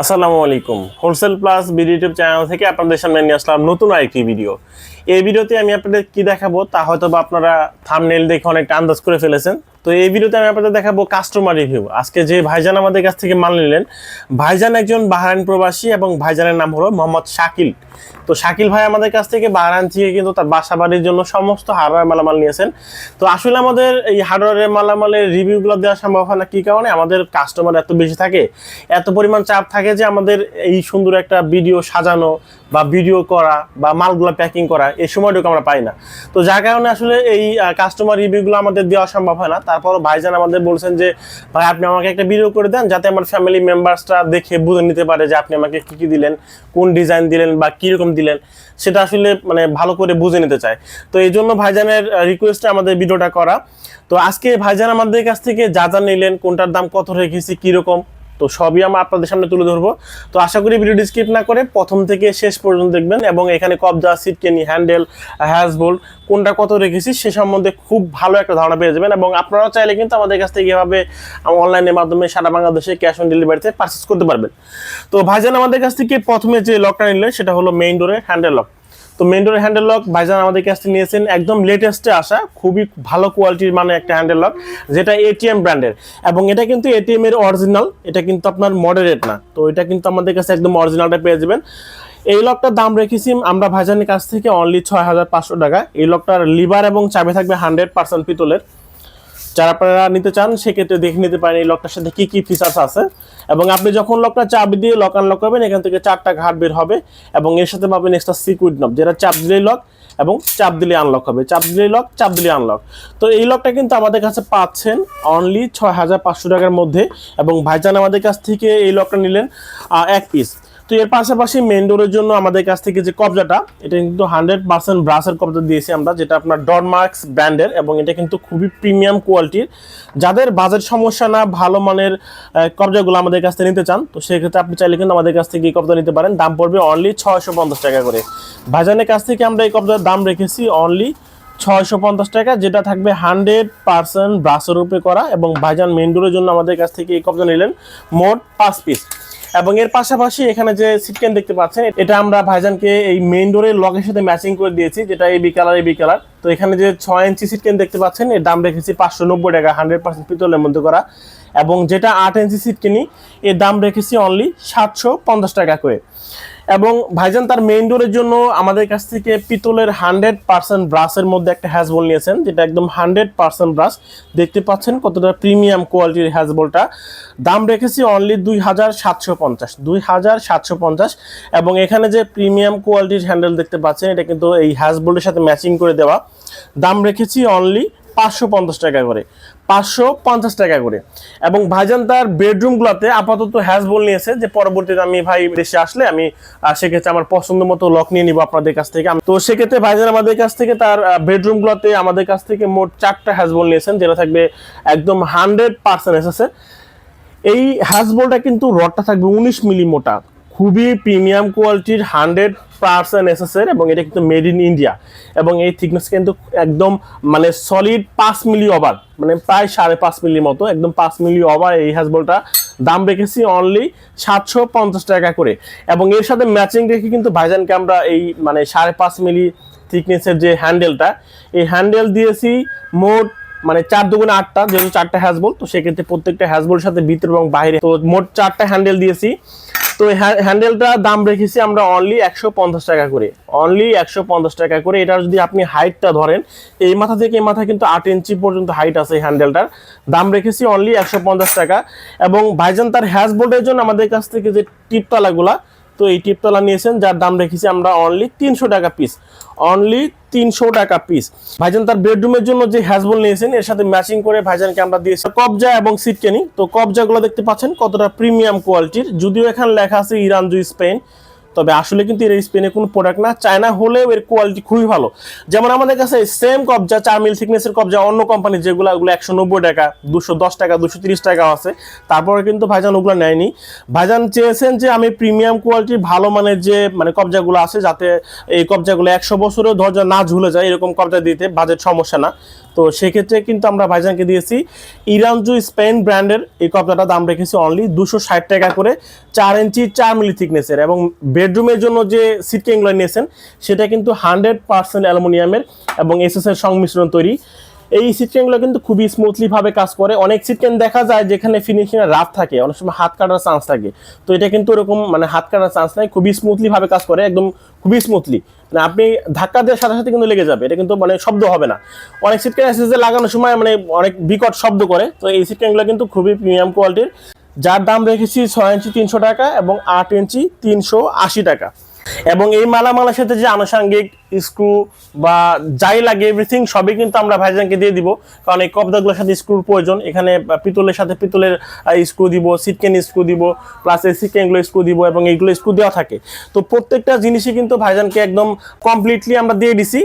আসসালামু আলাইকুম। Wholesale plus BD YouTube channel থেকে আপনাদের সামনে নিয়ে আসলাম নতুন আরেকটি ভিডিও এই ভিডিওতে আমি আপনাদের কি দেখাবো তা হয়তো বা আপনারা থামনেল দেখে অনেকটা আন্দাজ করে ফেলেছেন। তো এই ভিডিওতে আমি আপনাদের দেখাবো কাস্টমার রিভিউ আজকে যে ভাইজান আমাদের কাছ থেকে মাল নিলেন, ভাইজান একজন বাহারাইন প্রবাসী এবং ভাইজানের নাম হলো মোহাম্মদ শাকিল। তো শাকিল ভাই আমাদের কাছ থেকে বাহারাইন থেকে কিন্তু তার বাসা বাড়ির জন্য সমস্ত হার্ডওয়্যার মালামাল নিয়েছেন। তো আসলে আমাদের এই হার্ডওয়্যারের মালামালের রিভিউগুলো দেওয়া সম্ভব হয় না। কী কারণে? আমাদের কাস্টমার এত বেশি থাকে, এত পরিমাণ চাপ থাকে যে আমাদের এই সুন্দর একটা ভিডিও সাজানো বা ভিডিও করা বা মালগুলো প্যাকিং করা, এই সময়টুকু আমরা পাই না। তো যার কারণে আসলে এই কাস্টমার রিভিউগুলো আমাদের দেওয়া সম্ভব হয় না। তারপরও ভাইজান আমাদের বলছেন যে, ভাই, আপনি আমাকে একটা ভিডিও করে দেন যাতে আমার ফ্যামিলি মেম্বার্সরা দেখে বুঝে নিতে পারে যে আপনি আমাকে কী কী দিলেন, কোন ডিজাইন দিলেন বা কীরকম দিলেন। সেটা আসলে মানে ভালো করে বুঝে নিতে চায়। তো এই জন্য ভাইজানের রিকোয়েস্টে আমাদের ভিডিওটা করা। তো আজকে ভাইজান আমাদের কাছ থেকে যা যা নিলেন, কোনটার দাম কত রেখেছি, কীরকম তো সবই আমরা আপনাদের সামনে তুলে ধরবো। তো আশা করি ভিডিওটি স্কিপ না করে প্রথম থেকে শেষ পর্যন্ত দেখবেন এবং এখানে কবজা সিটকেনি হ্যান্ডেল হ্যাজবোল্ট কোনটা কত রেখেছি সে সম্বন্ধে খুব ভালো একটা ধারণা পেয়ে যাবেন এবং আপনারাও চাইলে কিন্তু আমাদের কাছ থেকে এভাবে অনলাইনের মাধ্যমে সারা বাংলাদেশে ক্যাশ অন ডেলিভারিতে পারচেস করতে পারবেন। তো ভাইজান আমাদের কাছ থেকে প্রথমে যে লকটা নিলেন সেটা হলো মেইন ডোরের হ্যান্ডেল লক তো মেন ডোরের হ্যান্ডেল লক ভাইজান আমাদের কাছ থেকে নিয়েছেন একদম লেটেস্টে আসা, খুবই ভালো কোয়ালিটির মানে একটা হ্যান্ডেল লক যেটা এটিএম ব্র্যান্ডের এবং এটা কিন্তু এটিএম এর অরিজিনাল এটা কিন্তু আপনার মডারেট না। তো এটা কিন্তু আমাদের কাছে একদম অরিজিনালটা পেয়ে যাবেন। এই লকটার দাম রেখেছি আমরা ভাইজানের কাছ থেকে অনলি ছয় হাজার পাঁচশো টাকা। এই লকটার লিভার এবং চাবি থাকবে হান্ড্রেড পার্সেন্ট পিতলের। যারা আপনারা নিতে চান, সেক্ষেত্রে দেখে নিতে পারেন এই লকটার সাথে কি কি ফিচার্স আছে। এবং আপনি যখন লকটা চাবি দিয়ে লক আনলক করবেন, এখান থেকে চারটা ঘাট বের হবে এবং এর সাথে পাবেন এক্সট্রা সিকুইড নব যেটা চাপ দিলেই লক এবং চাপ দিলে আনলক হবে। চাপ দিলেই লক চাপ দিলে আনলক তো এই লকটা কিন্তু আমাদের কাছে পাচ্ছেন অনলি ছয় হাজার পাঁচশো টাকার মধ্যে এবং ভাইজান আমাদের কাছ থেকে এই লকটা নিলেন এক পিস তো এর পাশাপাশি মেন ডোরের জন্য আমাদের কাছ থেকে যে কবজাটা, এটা কিন্তু হান্ড্রেড পার্সেন্ট ব্রাসের কবজা দিয়েছি আমরা, যেটা আপনার ডরমার্কস ব্র্যান্ডের এবং এটা কিন্তু খুবই প্রিমিয়াম কোয়ালিটির যাদের বাজেট সমস্যা না, ভালো মানের কবজাগুলো আমাদের কাছ থেকে নিতে চান, তো সেক্ষেত্রে আপনি চাইলে কিন্তু আমাদের কাছ থেকে এই কবজা নিতে পারেন। দাম পড়বে অনলি ছয়শো পঞ্চাশ টাকা করে। ভাইজানের কাছ থেকে আমরা এই কবজার দাম রেখেছি অনলি ছয়শো পঞ্চাশ টাকা, যেটা থাকবে হান্ড্রেড পার্সেন্ট ব্রাসের উপরে করা এবং ভাইজান মেন ডোরের জন্য আমাদের কাছ থেকে এই কবজা নিলেন মোট পাঁচ পিস এবং এর পাশাপাশি এখানে যে সিটকেন দেখতে পাচ্ছেন, এটা আমরা ভাইজানকে এই মেইন ডোরের লগের সাথে ম্যাচিং করে দিয়েছি, যেটা এই কালার এই কালার তো এখানে যে ছয় ইঞ্চি সিটকেন দেখতে পাচ্ছেন, এর দাম রেখেছি পাঁচশো নব্বই টাকা হান্ড্রেড পার্সেন্ট পিতলের মধ্যে করা। এবং যেটা আট ইঞ্চি সিটকেনি এর দাম রেখেছি অনলি সাতশো পঞ্চাশ টাকা করে। এবং ভাইজান তার মেইন ডোরের জন্য আমাদের কাছ থেকে পিতলের হান্ড্রেড পার্সেন্ট ব্রাশের মধ্যে একটা হ্যাজবল নিয়েছেন, যেটা একদম হান্ড্রেড পার্সেন্ট ব্রাশ দেখতে পাচ্ছেন কতটা প্রিমিয়াম কোয়ালিটির হ্যাজবলটা দাম রেখেছি অনলি দুই হাজার সাতশো পঞ্চাশ, দুই হাজার সাতশো পঞ্চাশ। এবং এখানে যে প্রিমিয়াম কোয়ালিটির হ্যান্ডেল দেখতে পাচ্ছেন, এটা কিন্তু এই হ্যাজবলের সাথে ম্যাচিং করে দেওয়া। দাম রেখেছি অনলি পাঁচশো পঞ্চাশ টাকা করে, পাঁচশো পঞ্চাশ টাকা করে। এবং ভাইজান তার বেডরুমগুলোতে আপাতত হ্যাজবল নিয়েছে যে পরবর্তীতে আমি ভাই দেশে আসলে আমি সেক্ষেত্রে আমার পছন্দ মতো লক নিয়ে নিব আপনাদের কাছ থেকে। তো সেক্ষেত্রে ভাইজান আমাদের কাছ থেকে তার বেডরুমগুলোতে আমাদের কাছ থেকে মোট চারটা হ্যাজবল নিয়েছেন, যেটা থাকবে একদম হান্ড্রেড পার্সেন্ট এসেছে এই হ্যাজবলটা কিন্তু রডটা থাকবে উনিশ মিলি মোটা, খুবই প্রিমিয়াম কোয়ালিটির হান্ড্রেড পার্সেন্ট এসএসের এবং এটা কিন্তু মেড ইন ইন্ডিয়া এবং এই থিকনেস কিন্তু একদম মানে সলিড পাঁচ মিলি ওভার মানে প্রায় সাড়ে পাঁচ মিলি মতো, একদম পাঁচ মিলি ওভার এই হ্যাজবলটা দাম রেখেছি অনলি সাতশো পঞ্চাশ টাকা করে। এবং এর সাথে ম্যাচিং রেখে কিন্তু ভাইজানকে আমরা এই মানে সাড়ে পাঁচ মিলি থিকনেসের যে হ্যান্ডেলটা এই হ্যান্ডেল দিয়েছি মোট মানে চার দুগুণে আটটা, যেহেতু চারটা হ্যাজবল তো সেক্ষেত্রে প্রত্যেকটা হ্যাজবলের সাথে ভিতর এবং বাইরে। তো মোট চারটা হ্যান্ডেল দিয়েছি। তো হ্যা- হ্যান্ডেলটা দাম রেখেছি আমরা অনলি একশো পঞ্চাশ টাকা করে। অনলি একশো পঞ্চাশ টাকা করে। এটার যদি আপনি হাইটটা ধরেন, এই মাথা থেকে এই মাথা কিন্তু আট ইঞ্চি পর্যন্ত হাইট আছে এই হ্যান্ডেলটার। দাম রেখেছি অনলি একশো পঞ্চাশ টাকা। এবং ভাইজান তার হ্যাজবোল্টের জন্য আমাদের কাছ থেকে যে টিপতলাগুলা, তো এই টিপতলা নিয়েছেন, যার দাম রেখেছি আমরা অনলি তিনশো টাকা পিস অনলি তিনশো টাকা পিস ভাইজান তার বেডরুমের জন্য যে হ্যাজবল নিয়েছেন, এর সাথে ম্যাচিং করে ভাইজানকে আমরা দিয়েছি। কবজা এবং সিটকেনি। তো কবজাগুলো দেখতে পাচ্ছেন, কতটা প্রিমিয়াম কোয়ালিটির যদিও এখানে লেখা আছে ইরান জুই স্পেন। তবে আসলে কিন্তু এর স্পেনে কোনো প্রোডাক্ট না। চায়না হলেও এর কোয়ালিটি খুবই ভালো। যেমন আমাদের কাছে সেম কবজা, চার মিল থিকনেসের কবজা, অন্য কোম্পানি যেগুলো, ওগুলো একশো নব্বই টাকা, দুশো দশ টাকা, দুশো তিরিশ টাকা আছে। তারপরে কিন্তু ভাইজান ওগুলো নেয়নি। ভাইজান চেয়েছেন যে আমি প্রিমিয়াম কোয়ালিটির ভালো মানের যে মানে কবজাগুলো আছে, যাতে এই কবজাগুলো একশো বছরেও দরজা না ঝুলে যায় এরকম কবজা দিতে বাজেট সমস্যা না। তো সেক্ষেত্রে কিন্তু আমরা ভাইজানকে দিয়েছি ইরানজু স্পেন ব্র্যান্ডের এই কবজাটা দাম রেখেছি অনলি দুশো ষাট টাকা করে, চার ইঞ্চি চার মিলি থিকনেসের এবং বেডরুমের জন্য যে সিট কিংগুলো নিয়েছেন, সেটা কিন্তু হান্ড্রেড পার্সেন্ট অ্যালুমিনিয়ামের এবং এসএস এর সংমিশ্রণ তৈরি। এই সিটকেনগুলো কিন্তু খুবই স্মুথলি ভাবে কাজ করে। অনেক সিটকেন দেখা যায় যেখানে ফিনিশিং রাফ থাকে, অনেক সময় হাত কাটার চান্স থাকে। তো এটা কিন্তু এরকম মানে হাত কাটার চান্স নাই, খুবই স্মুথলি ভাবে কাজ করে, একদম খুবই স্মুথলি মানে আপনি ধাক্কা দেওয়ার সাথে সাথে কিন্তু লেগে যাবে, এটা কিন্তু মানে শব্দ হবে না। অনেক সিটকেন আছে যে লাগানোর সময় মানে অনেক বিকট শব্দ করে, তো এই সিটকেনগুলো কিন্তু খুবই প্রিমিয়াম কোয়ালিটির যার দাম রেখেছি ছয় ইঞ্চি তিনশো টাকা এবং আট ইঞ্চি তিনশো আশি টাকা। এবং এই মালামালের সাথে যে আনুষঙ্গিক স্ক্রু বা যাই লাগে এভরিথিং সবই কিন্তু আমরা ভাইজানকে দিয়ে দিব। কারণ এই কবদাগুলোর সাথে স্ক্রুর প্রয়োজন। এখানে পিতলের সাথে পিতলের স্ক্রু দিব, সিটকেন স্ক্রু দিব প্লাস এই সিটকেনগুলো স্ক্রু দিব এবং এইগুলো স্ক্রু দেওয়া থাকে। তো প্রত্যেকটা জিনিসই কিন্তু ভাইজানকে একদম কমপ্লিটলি আমরা দিয়ে দিছি।